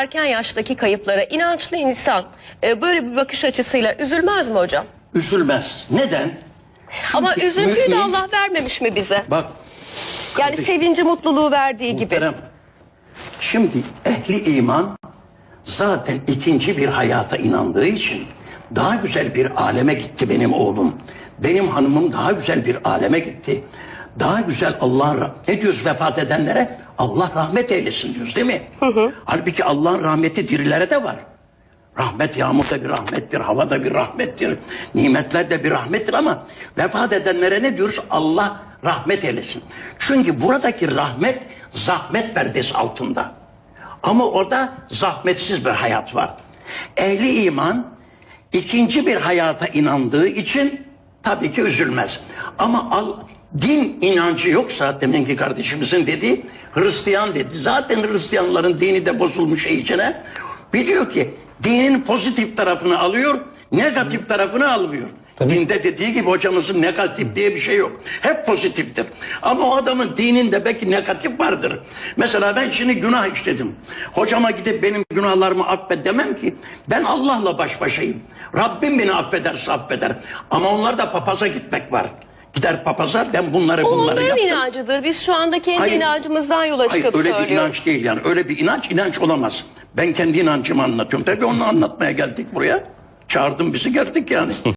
erken yaştaki kayıplara inançlı insan e, böyle bir bakış açısıyla üzülmez mi hocam? Üzülmez. Neden? Ama Çünkü üzüntüyü de mümin- Allah vermemiş mi bize? Bak Yani kardeşim, sevinci, mutluluğu verdiği gibi. muhterem. Şimdi ehli iman zaten ikinci bir hayata inandığı için daha güzel bir aleme gitti benim oğlum. Benim hanımım daha güzel bir aleme gitti. Daha güzel Allah'ın rah- ne diyoruz vefat edenlere? Allah rahmet eylesin diyoruz değil mi? Halbuki Allah'ın rahmeti dirilere de var. Rahmet yağmur da bir rahmettir, hava da bir rahmettir, nimetler de bir rahmettir ama vefat edenlere ne diyoruz? Allah rahmet eylesin. Çünkü buradaki rahmet zahmet perdesi altında. Ama orada zahmetsiz bir hayat var. Ehli iman ikinci bir hayata inandığı için tabii ki üzülmez. Ama al, din inancı yoksa deminki kardeşimizin dediği Hristiyan dedi. Zaten Hristiyanların dini de bozulmuş iyicene. Biliyor ki dinin pozitif tarafını alıyor, negatif tarafını almıyor. Dinde dediği gibi hocamızın negatif diye bir şey yok. Hep pozitiftir. Ama o adamın dininde belki negatif vardır. Mesela ben şimdi günah işledim. Hocama gidip benim günahlarımı affet demem ki. Ben Allah'la baş başayım. Rabbim beni affederse affeder. Ama onlar da papaza gitmek var. Gider papaza ben bunları O bunları onların yaptım. inancıdır. Biz şu anda kendi Hayır. inancımızdan yola Hayır çıkıp öyle bir söylüyoruz. inanç değil yani. Öyle bir inanç inanç olamaz. Ben kendi inancımı anlatıyorum. Tabii onu anlatmaya geldik buraya. Çağırdın bizi geldik yani.